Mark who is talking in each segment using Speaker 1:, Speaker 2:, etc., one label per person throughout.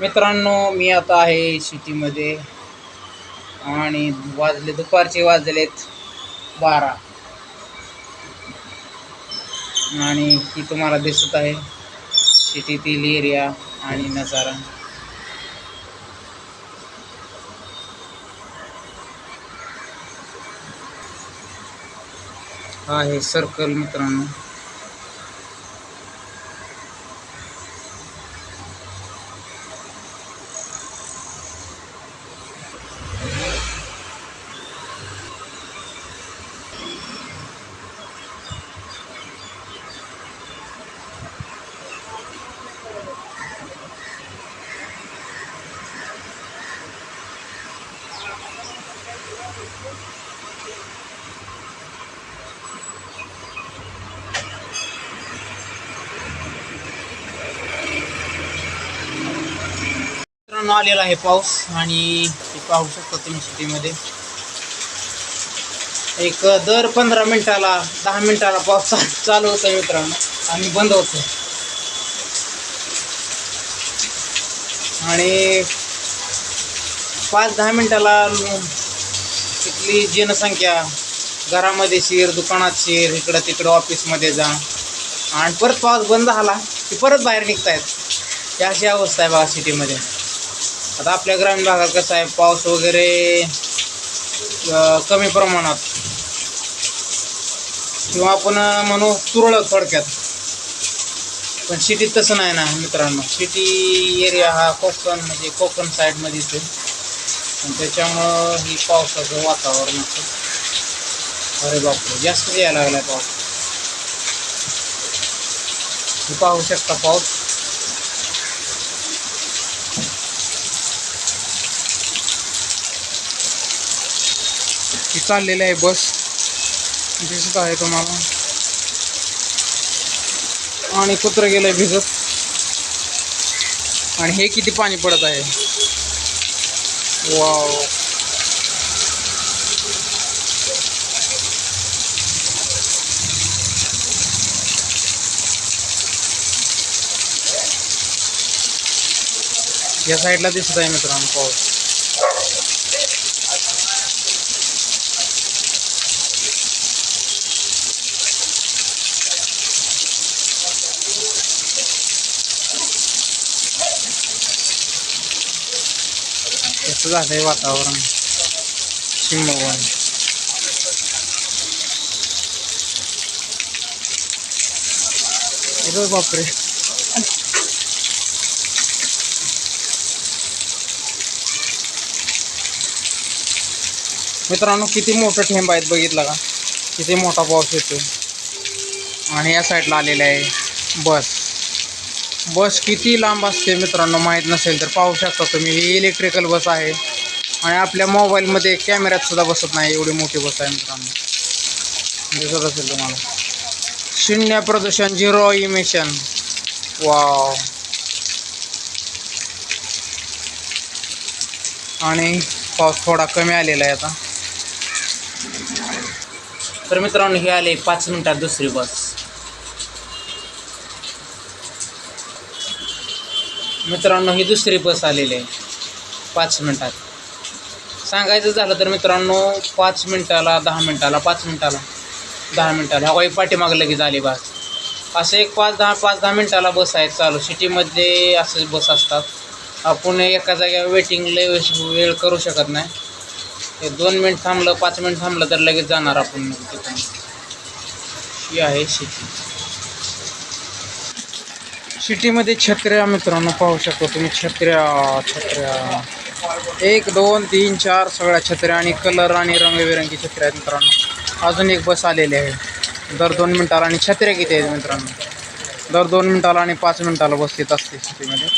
Speaker 1: मित्रांनो मी आता आहे शेतीमध्ये आणि वाजले दुपारचे वाजलेत बारा. आणि ही तुम्हाला दिसत आहे सिटीतील एरिया आणि नजारा. हा आहे सर्कल मित्रांनो. आलेला आहे पाऊस आणि ते पाहू शकता तुम्ही सिटीमध्ये. एक दर पंधरा मिनिटाला दहा मिनिटाला पाऊस चालू होतो मित्रांनो. आणि बंद होतो आणि पाच दहा मिनिटाला तिथली जनसंख्या घरामध्ये शिर दुकानात शिर इकडं तिकडं ऑफिसमध्ये जा. आणि परत पाऊस बंद झाला की परत बाहेर निघतायत. ही अशी अवस्था आहे बघा सिटीमध्ये. आता आपल्या ग्रामीण भागात कसं आहे पाऊस वगैरे कमी प्रमाणात. किंवा आपण म्हणू तुरळक थोडक्यात. पण सिटीत तसं नाही ना मित्रांनो. सिटी एरिया हा कोकण म्हणजे कोकण साईडमध्ये इथे आणि त्याच्यामुळं ही पावसाचं वातावरण असतं अरे बापरे जास्त यायला लागलाय पाऊस. हे पाहू शकता पाऊस. ही चाललेली आहे बस. दिसत आहे तुम्हाला. आणि कुत्र गेलंय भिजत. आणि हे किती पाणी पडत आहे? वाव या साईडला दिसत आहे मित्रांनो पाऊस. कसं झालंय वातावरण. शिमगोन अरे बापरे. मित्रांनो किती मोठं ठेंब आहेत बघितलं का? किती मोठा पाऊस येतो आणि या साईडला आलेला आहे बस. बस किती लांब असते मित्रांनो माहीत नसेल तर पाहू शकता तुम्ही. ही इलेक्ट्रिकल बस आहे. आणि आपल्या मोबाईलमध्ये कॅमेऱ्यात सुद्धा बसत नाही एवढी मोठी बस आहे मित्रांनो. दिसत असेल तुम्हाला. शून्य प्रदूषण झिरो इमिशन वाव आणि पाऊस थोडा कमी आलेला आहे आता. तर मित्रांनो हे आले पाच मिनटात दुसरी बस. मित्रांनो ही दुसरी बस आलेली आहे. पाच मिनटात. सांगायचं झालं तर मित्रांनो पाच मिनटाला दहा मिनटाला पाच मिनटाला दहा मिनटाला. हवाई पाठीमागं लगेच आली बस. असं एक पाच दहा पाच दहा मिनटाला बस आहेत चालू. सिटीमध्ये असे बस असतात. आपण एका जागेवर वेटिंगला वेळ वेळ करू शकत नाही. ते दोन मिनिट थांबलं पाच मिनिट थांबलं तर लगेच जाणार आपण तिथून. ही आहे सिटी. सिटीमध्ये छत्र्या मित्रांनो पाहू शकतो तुम्ही छत्र्या छत्र्या. एक दोन तीन चार सगळ्या छत्र्या आणि कलर आणि रंगबिरंगी छत्र्या आहेत मित्रांनो. अजून एक बस आलेली आहे. दर दोन मिनटाला आणि छत्र्या किती आहेत मित्रांनो? दर दोन मिनटाला आणि पाच मिनटाला बस येत असते सिटीमध्ये.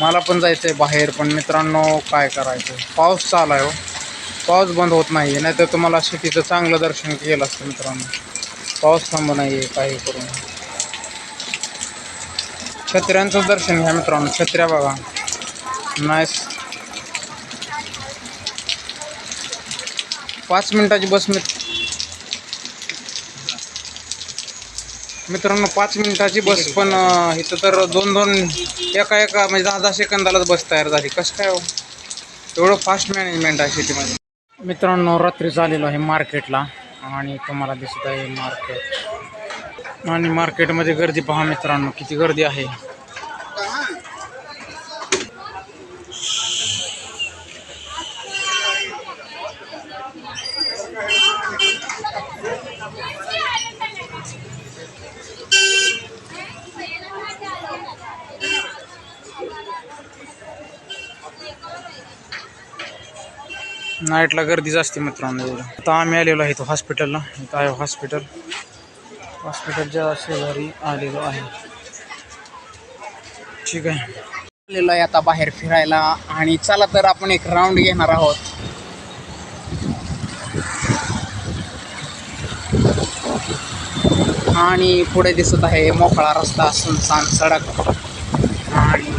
Speaker 1: मला पण जायचं आहे बाहेर पण मित्रांनो काय करायचं? पाऊस चालू आहे हो. पाऊस बंद होत नाही आहे नाही तर तुम्हाला सिटीचं चांगलं दर्शन केलं असतं मित्रांनो. पाऊस थांब नाही आहे काही करून छत्र्यांचं दर्शन घ्या मित्रांनो छत्र्या बघा. नाईस पाच मिनिटाची बस मी मित्रांनो पाच मिनिटाची बस पण इथं तर दोन दोन एका एका म्हणजे दहा दहा सेकंदालाच बस तयार झाली. कसं काय हो? एवढं फास्ट मॅनेजमेंट आहे सिटीमध्ये मित्रांनो रात्री झालेलो आहे मार्केटला आणि तुम्हाला दिसत आहे मार्केट आणि मार्केटमध्ये गर्दी पहा मित्रांनो किती गर्दी आहे. नाईटला गर्दीच असते मित्रांनो. आता आम्ही आलेलो आहे तो हॉस्पिटलला इथं आहे हॉस्पिटल हॉस्पिटलच्या शेजारी आलेलो आहे. ठीक आहे. आलेलो आहे आता बाहेर फिरायला आणि चला तर आपण एक राऊंड घेणार आहोत. आणि पुढे दिसत आहे मोकळा रस्ता सुनसान सडक. आणि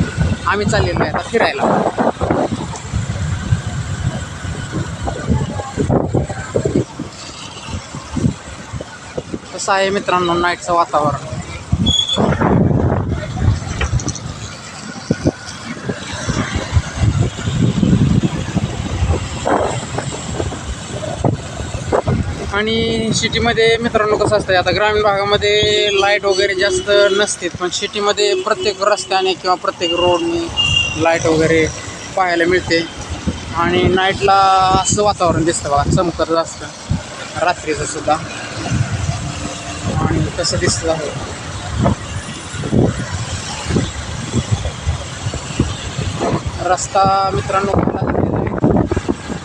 Speaker 1: आम्ही चाललेलो आहे आता फिरायला. कसं आहे मित्रांनो नाईटचं वातावरण. आणि सिटीमध्ये मित्रांनो कसं असतं आता ग्रामीण भागामध्ये लाइट वगैरे जास्त नसते पण सिटीमध्ये प्रत्येक रस्त्याने किंवा प्रत्येक रोडने लाइट वगैरे पाहायला मिळते. आणि नाईटला असं वातावरण दिसतं बघा चमकत असतं. रात्रीचं सुद्धा. आणि कसं दिसत आहे. रस्ता मित्रांनो आहे.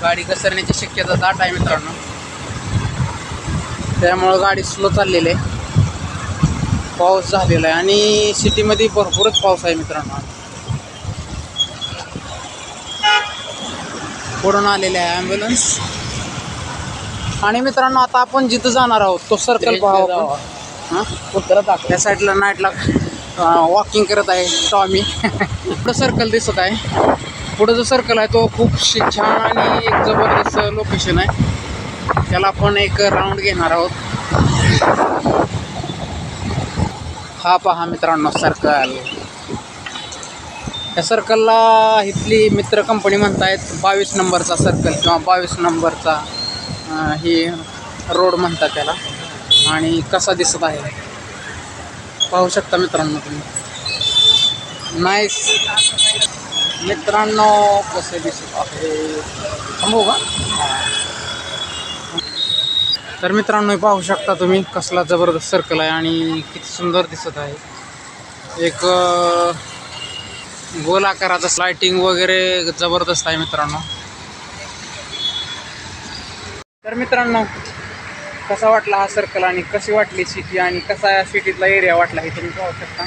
Speaker 1: गाडी घसरण्याची शक्यता दाट आहे मित्रांनो. त्यामुळं गाडी स्लो चाललेली आहे. पाऊस झालेला आहे आणि सिटीमध्ये भरपूरच पाऊस आहे मित्रांनो. पुढून आलेले आहे ॲम्ब्युलन्स आणि मित्रांनो आता आपण जिथं जाणार आहोत तो सर्कल पाहावा आपण. हां? त्या साईडला नाईटला वॉकिंग करत आहे टॉमी. पुढं सर्कल दिसत आहे. पुढं जो सर्कल आहे तो खूप शि- छान आणि एक जबरदस्त लोकेशन आहे. त्याला आपण एक राऊंड घेणार आहोत. हा पहा मित्रांनो सर्कल या सर्कलला इथली मित्र कंपनी म्हणतायत बावीस नंबरचा सर्कल किंवा बावीस नंबरचा हे रोड म्हणतात त्याला. आणि कसा दिसत आहे? पाहू शकता मित्रांनो तुम्ही. नाईस मित्रांनो कसे दिसत आहे? थांबू का? तर मित्रांनो पाहू शकता तुम्ही कसला जबरदस्त सर्कल आहे आणि किती सुंदर दिसत आहे. एक गोल आकाराचं लाइटिंग वगैरे जबरदस्त आहे मित्रांनो. तर मित्रांनो कसा वाटला हा सर्कल आणि कशी वाटली सिटी आणि कसा या सिटीतला एरिया वाटला हे तुम्ही पाहू शकता.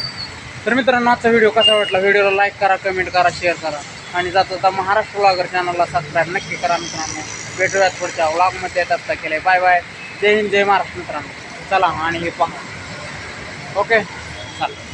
Speaker 1: तर मित्रांनो आजचा व्हिडिओ कसा वाटला? व्हिडिओला लाईक करा कमेंट करा शेअर करा. आणि जाता जाता महाराष्ट्र ब्लॉगर चॅनलला सबस्क्राईब नक्की करा मित्रांनो. भेटूयात पुढच्या व्लॉगमध्ये आता केलं बाय बाय जय हिंद जय महाराष्ट्र मित्रांनो. चला आणि हे पहा. ओके चला.